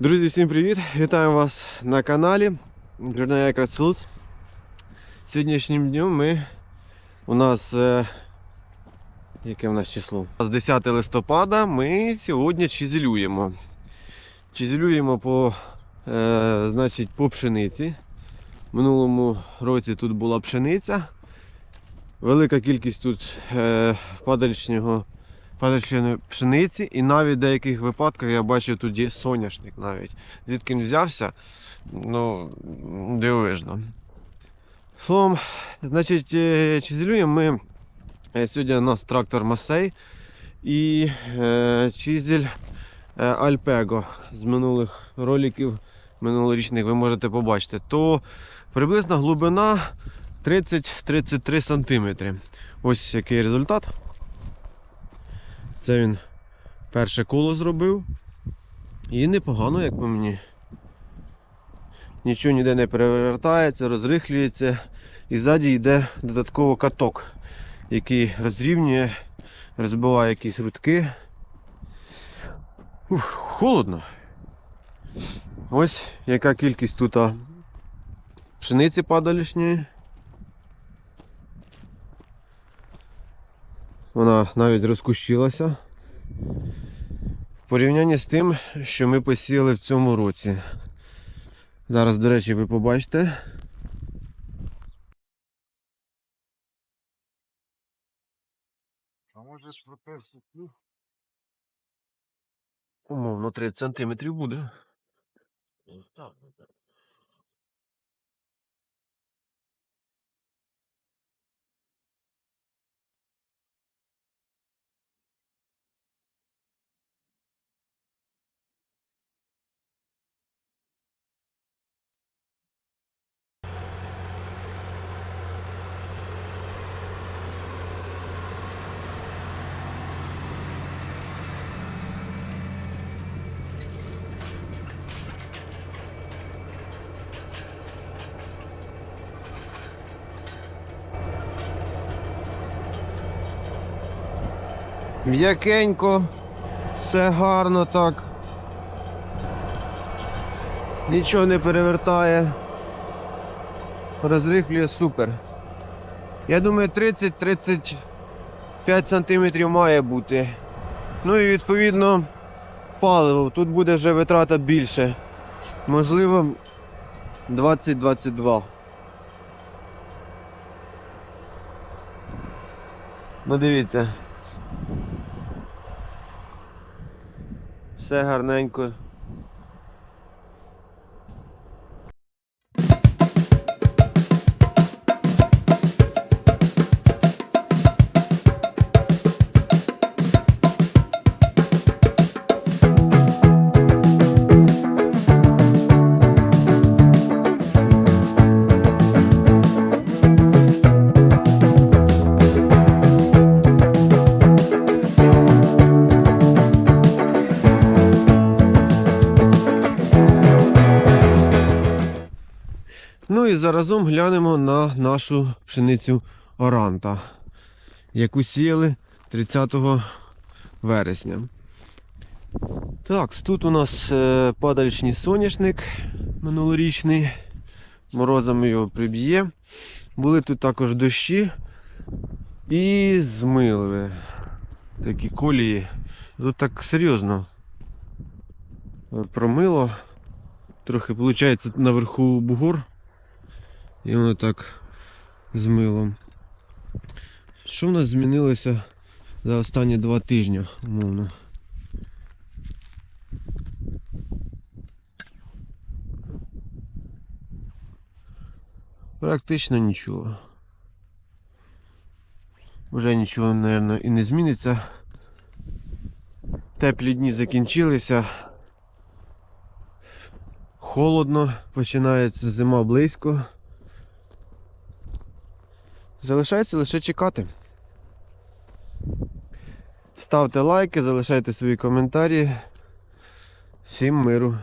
Друзі, всім привіт! Вітаю вас на каналі Journey Crafts. Сьогоднішнім днем ми у нас е, яке в нас число? 10 листопада ми сьогодні чизелюємо. Чизелюємо по, е, значить, по пшениці. Минулому році тут була пшениця. Велика кількість тут е, падальчного падальчої пшениці, і навіть в деяких випадках я бачив є соняшник навіть. Звідки він взявся, ну, дивовижно. Словом, значить, е, чизелюємо ми. е, Сьогодні у нас трактор Масей і е, чизель е, Альпего з минулих роликів минулорічних ви можете побачити. То приблизна глибина 30-33 см. Ось який результат. Це він перше коло зробив. І непогано, як по мені. Нічого ніде не перевертається, розрихлюється. І ззаді йде додатково каток, який розрівнює, розбиває якісь рудки. Ух, холодно. Ось яка кількість тут пшениці падалішньої. Вона навіть розкущилася. В порівнянні з тим, що ми посіяли в цьому році. Зараз, до речі, ви побачите. А може ж проперсу? Умовно 30 сантиметрів буде. Так, М'якенько, все гарно так. Нічого не перевертає. Розрихлює супер. Я думаю, 30-35 см має бути. Ну і відповідно паливо. Тут буде вже витрата більше. Можливо, 20-22. Ну дивіться. Все гарненько. Ну і заразом глянемо на нашу пшеницю Оранта, яку сіяли 30 вересня. Так, тут у нас е, падалічний соняшник минулорічний. Морозами його приб'є. Були тут також дощі і змили. Такі колії. Тут так серйозно промило. Трохи виходить наверху бугор. І воно так з милом. Що в нас змінилося за останні два тижні, умовно? Практично нічого. Вже нічого, мабуть, і не зміниться. Теплі дні закінчилися. Холодно, починається зима близько. Залишається лише чекати. Ставте лайки, залишайте свої коментарі. Всім миру.